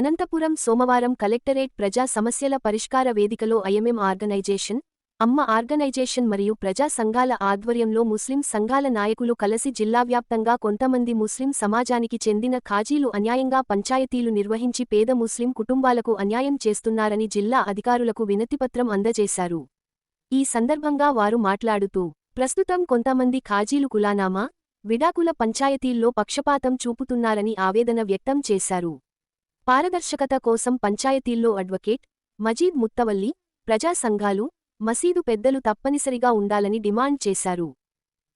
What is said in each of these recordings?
అనంతపురం సోమవారం కలెక్టరేట్ ప్రజా సమస్యల పరిష్కార వేదికలో ఐఎంఎం ఆర్గనైజేషన్ అమ్మ ఆర్గనైజేషన్ మరియు ప్రజా సంఘాల ఆధ్వర్యంలో ముస్లిం సంఘాల నాయకులు కలసి జిల్లా వ్యాప్తంగా కొంతమంది ముస్లిం సమాజానికి చెందిన ఖాజీలు అన్యాయంగా పంచాయతీలు నిర్వహించి పేద ముస్లిం కుటుంబాలకు అన్యాయం చేస్తున్నారని జిల్లా అధికారులకు వినతిపత్రం అందజేశారు. ఈ సందర్భంగా వారు మాట్లాడుతూ ప్రస్తుతం కొంతమంది ఖాజీలు కులానామా విడాకుల పంచాయతీల్లో పక్షపాతం చూపుతున్నారని ఆవేదన వ్యక్తం చేశారు. పారదర్శకత కోసం పంచాయతీల్లో అడ్వకేట్ మజీద్ ముత్తవల్లి ప్రజా సంఘాలు మసీదు పెద్దలు తప్పనిసరిగా ఉండాలని డిమాండ్ చేశారు.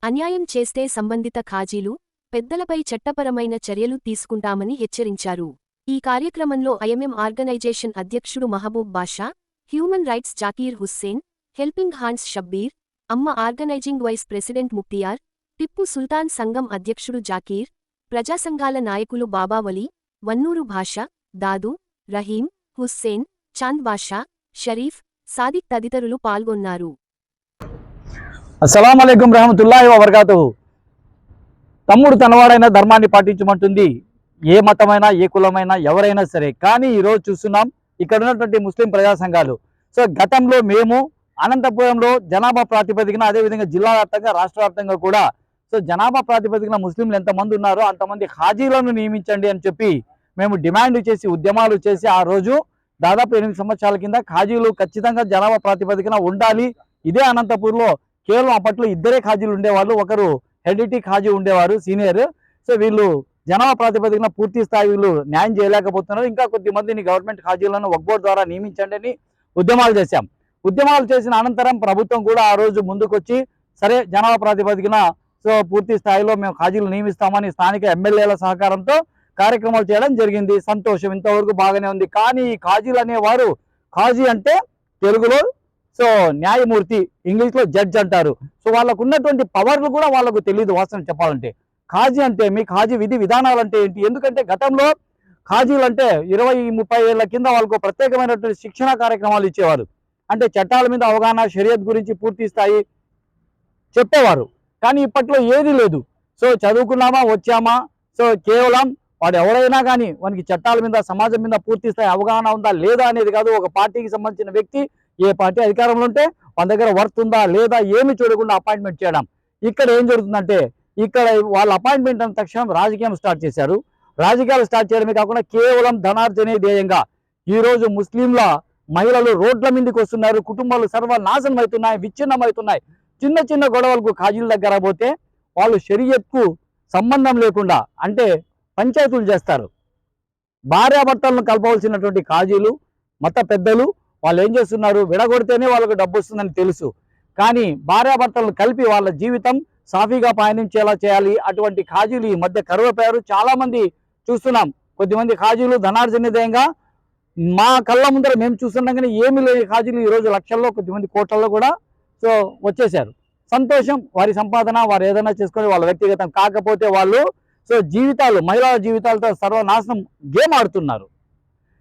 అన్యాయం చేస్తే సంబంధిత ఖాజీలు పెద్దలపై చట్టపరమైన చర్యలు తీసుకుంటామని హెచ్చరించారు. ఈ కార్యక్రమంలో ఐఎంఎం ఆర్గనైజేషన్ అధ్యక్షుడు Mahaboob Basha human rights Zakir Hussain helping hands Shabbir అమ్మ organising vice president Mukhtiyar Tipu Sultan సంఘం అధ్యక్షుడు జాకీర్ ప్రజాసంఘాల నాయకులు బాబావలి వన్నూరు భాష దాదు రహీం హుస్సేన్ చాంద్ బాషా షరీఫ్ సాదిక్ తదితరులు పాల్గొన్నారు. అస్సలం అయికం రహమతుల్లాహి వబర్కాతు తమ్ముడు తనవాడైన ధర్మాన్ని పాటించమంటుంది. ఏ మతమైనా ఏ కులమైనా ఎవరైనా సరే. కానీ ఈరోజు చూస్తున్నాం ఇక్కడ ఉన్నటువంటి ముస్లిం ప్రజా సంఘాలు. సో గతంలో మేము అనంతపురంలో జనాభా ప్రాతిపదికన అదేవిధంగా జిల్లా వ్యాప్తంగా రాష్ట్ర వ్యాప్తంగా కూడా సో జనాభా ప్రాతిపదికన ముస్లింలు ఎంతమంది ఉన్నారో అంతమంది హాజీలను నియమించండి అని చెప్పి మేము డిమాండ్ చేసి ఉద్యమాలు చేసి ఆ రోజు దాదాపు ఎనిమిది సంవత్సరాల కింద ఖాజీలు ఖచ్చితంగా జనాభా ప్రాతిపదికన ఉండాలి. ఇదే అనంతపూర్లో కేవలం అప్పట్లో ఇద్దరే ఖాజీలు ఉండేవాళ్ళు. ఒకరు హెడిటీ ఖాజీ ఉండేవారు సీనియర్. సో వీళ్ళు జనాభా ప్రాతిపదికన పూర్తి స్థాయి వీళ్ళు న్యాయం చేయలేకపోతున్నారు. ఇంకా కొద్ది మందిని గవర్నమెంట్ ఖాజీలను వక్బోర్డ్ ద్వారా నియమించండి అని ఉద్యమాలు చేశాం. ఉద్యమాలు చేసిన అనంతరం ప్రభుత్వం కూడా ఆ రోజు ముందుకొచ్చి సరే జనాభా ప్రాతిపదికన సో పూర్తి స్థాయిలో మేము ఖాజీలు నియమిస్తామని స్థానిక ఎమ్మెల్యేల సహకారంతో కార్యక్రమాలు చేయడం జరిగింది. సంతోషం ఇంతవరకు బాగానే ఉంది. కానీ ఈ ఖాజీలు అనేవారు ఖాజీ అంటే తెలుగులో సో న్యాయమూర్తి ఇంగ్లీష్లో జడ్జ్ అంటారు. సో వాళ్ళకు ఉన్నటువంటి పవర్లు కూడా వాళ్ళకు తెలియదు వాస్తవం చెప్పాలంటే. ఖాజీ అంటే మీ ఖాజీ విధి విధానాలు అంటే ఏంటి? ఎందుకంటే గతంలో ఖాజీలు అంటే ఇరవై ముప్పై ఏళ్ళ కింద వాళ్ళకు ప్రత్యేకమైనటువంటి శిక్షణ కార్యక్రమాలు ఇచ్చేవారు. అంటే చట్టాల మీద అవగాహన షరియత్ గురించి పూర్తి స్థాయి చెప్పేవారు. కానీ ఇప్పట్లో ఏది లేదు. సో చదువుకున్నామా వచ్చామా? సో కేవలం వాడు ఎవరైనా కానీ వానికి చట్టాల మీద సమాజం మీద పూర్తి స్థాయి అవగాహన ఉందా లేదా అనేది కాదు. ఒక పార్టీకి సంబంధించిన వ్యక్తి ఏ పార్టీ అధికారంలో ఉంటే వాళ్ళ దగ్గర వర్త్ ఉందా లేదా ఏమి చూడకుండా అపాయింట్మెంట్ చేయడం. ఇక్కడ ఏం జరుగుతుందంటే ఇక్కడ వాళ్ళ అపాయింట్మెంట్ అన్న తక్షణం రాజకీయం స్టార్ట్ చేశారు. రాజకీయాలు స్టార్ట్ చేయడమే కాకుండా కేవలం ధనార్జనే ధ్యేయంగా ఈరోజు ముస్లింల మహిళలు రోడ్ల మీదకి వస్తున్నారు. కుటుంబాలు సర్వనాశనం అవుతున్నాయి విచ్ఛిన్నం అవుతున్నాయి. చిన్న చిన్న గొడవలకు ఖాజీల దగ్గర పోతే వాళ్ళు షరియత్కు సంబంధం లేకుండా అంటే పంచాయతీలు చేస్తారు. భార్యాభర్తలను కలపవలసినటువంటి ఖాజీలు మత పెద్దలు వాళ్ళు ఏం చేస్తున్నారు? విడగొడితేనే వాళ్ళకు డబ్బు వస్తుందని తెలుసు. కానీ భార్యాభర్తలను కలిపి వాళ్ళ జీవితం సాఫీగా పయనించేలా చేయాలి. అటువంటి ఖాజీలు ఈ మధ్య కరువైపోయారు. చాలామంది చూస్తున్నాం. కొద్దిమంది ఖాజీలు ధనార్జనీయంగా మా కళ్ళ ముందర మేము చూస్తున్నాం కానీ ఏమి లేని ఖాజీలు ఈ రోజు లక్షల్లో కొద్దిమంది కోట్లలో కూడా సో వచ్చేసారు సంతోషం వారి సంపాదన వారు ఏదైనా చేసుకొని వాళ్ళ వ్యక్తిగతం. కాకపోతే వాళ్ళు సో జీవితాలు మహిళల జీవితాలతో సర్వనాశనం గేమ్ ఆడుతున్నారు.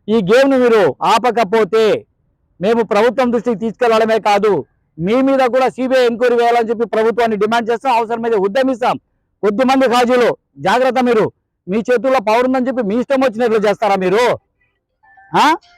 ఈ గేమ్ను మీరు ఆపకపోతే మేము ప్రభుత్వం దృష్టికి తీసుకెళ్ళడమే కాదు మీ మీద కూడా సిబిఐ ఎంక్వైరీ వేయాలని చెప్పి ప్రభుత్వాన్ని డిమాండ్ చేస్తాం అవసరమైతే ఉద్యమిస్తాం కొద్దిమంది ఖాజీలు జాగ్రత్త మీరు. మీ చేతుల్లో పవర్ ఉందని చెప్పి మీ ఇష్టం వచ్చినట్లు చేస్తారా మీరు?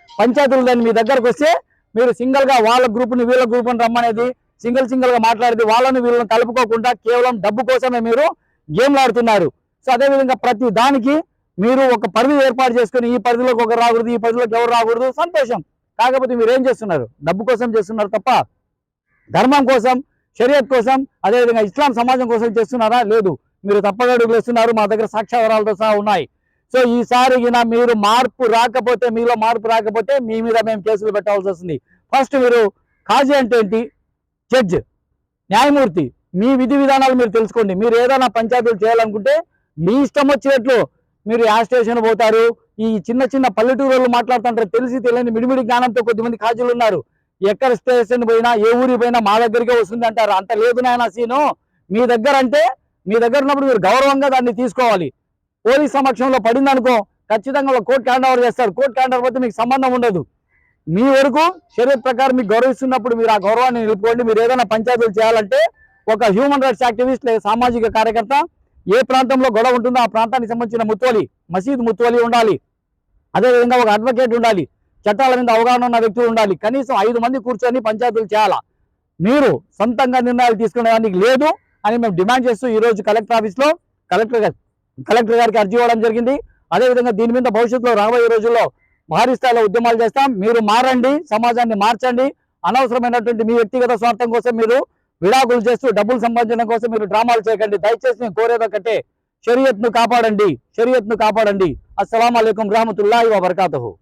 పంచాయతీలు దాన్ని మీ దగ్గరకు వస్తే మీరు సింగిల్గా వాళ్ళ గ్రూప్ని వీళ్ళ గ్రూప్ని రమ్మనేది సింగిల్ సింగిల్గా మాట్లాడేది వాళ్ళని వీళ్ళని కలుపుకోకుండా కేవలం డబ్బు కోసమే మీరు గేమ్లు ఆడుతున్నారు. సో అదేవిధంగా ప్రతి దానికి మీరు ఒక పరిధి ఏర్పాటు చేసుకొని ఈ పరిధిలోకి ఒకరు రాకూడదు ఈ పరిధిలోకి ఎవరు రాకూడదు సంతోషం. కాకపోతే మీరు ఏం చేస్తున్నారు? డబ్బు కోసం చేస్తున్నారు తప్ప ధర్మం కోసం షరియత్ కోసం అదేవిధంగా ఇస్లాం సమాజం కోసం చేస్తున్నారా? లేదు. మీరు తప్పగడుగులు వేస్తున్నారు మా దగ్గర సాక్ష్యావరాలతో సహా ఉన్నాయి. సో ఈసారి గిన మీరు మార్పు రాకపోతే మీలో మార్పు రాకపోతే మీ మీద మేము కేసులు పెట్టాల్సి వస్తుంది. ఫస్ట్ మీరు కాజీ అంటే ఏంటి? జడ్జ్ న్యాయమూర్తి. మీ విధి విధానాలు మీరు తెలుసుకోండి. మీరు ఏదైనా పంచాయతీలు చేయాలనుకుంటే మీ ఇష్టం వచ్చినట్లు మీరు యా స్టేషన్ పోతారు. ఈ చిన్న చిన్న పల్లెటూరులో మాట్లాడుతుంటారు. తెలిసి తెలియని మిడిమిడి జ్ఞానంతో కొద్దిమంది కాజీలు ఉన్నారు. ఎక్కడ స్టేషన్ పోయినా ఏ ఊరికి పోయినా మా దగ్గరికే వస్తుంది అంటారు అంత లేదు నాయన సీను. మీ దగ్గర అంటే మీ దగ్గర ఉన్నప్పుడు మీరు గౌరవంగా దాన్ని తీసుకోవాలి. పోలీస్ సమక్షంలో పడింది అనుకో ఖచ్చితంగా కోర్టు హ్యాండ్ ఓవర్ చేస్తారు. కోర్టు హ్యాండ్ ఓవర్ పోతే మీకు సంబంధం ఉండదు. మీ వరకు శరీర ప్రకారం మీకు గౌరవిస్తున్నప్పుడు మీరు ఆ గౌరవాన్ని నిలుపుకోండి. మీరు ఏదైనా పంచాయతీలు చేయాలంటే ఒక హ్యూమన్ రైట్స్ యాక్టివిస్ట్ లేదా సామాజిక కార్యకర్త ఏ ప్రాంతంలో గొడవ ఉంటుందో ఆ ప్రాంతానికి సంబంధించిన ముత్వలి మసీద్ ముత్వలి ఉండాలి. అదేవిధంగా ఒక అడ్వకేట్ ఉండాలి. చట్టాల మీద అవగాహన ఉన్న వ్యక్తులు ఉండాలి. కనీసం ఐదు మంది కూర్చొని పంచాయతీలు చేయాలా? మీరు సొంతంగా నిర్ణయాలు తీసుకునేదానికి లేదు అని మేము డిమాండ్ చేస్తూ ఈరోజు కలెక్టర్ ఆఫీస్లో కలెక్టర్ గారి కలెక్టర్ గారికి అర్జీ ఇవ్వడం జరిగింది. అదేవిధంగా దీని మీద భవిష్యత్తులో రాబోయే రోజుల్లో భారీ స్థాయిలో ఉద్యమాలు చేస్తాం. మీరు మారండి సమాజాన్ని మార్చండి. అనవసరమైనటువంటి మీ వ్యక్తిగత స్వార్థం కోసం మీరు విడాకులు చేస్తూ డబ్బులు సంపాదించడం కోసం మీరు డ్రామాలు చేయకండి. దయచేసి నేను కోరేది ఒకటే షరియత్ను కాపాడండి షరియత్ను కాపాడండి. అస్సలం అయికం రహమతుల్లాహి వబర్కాతహు.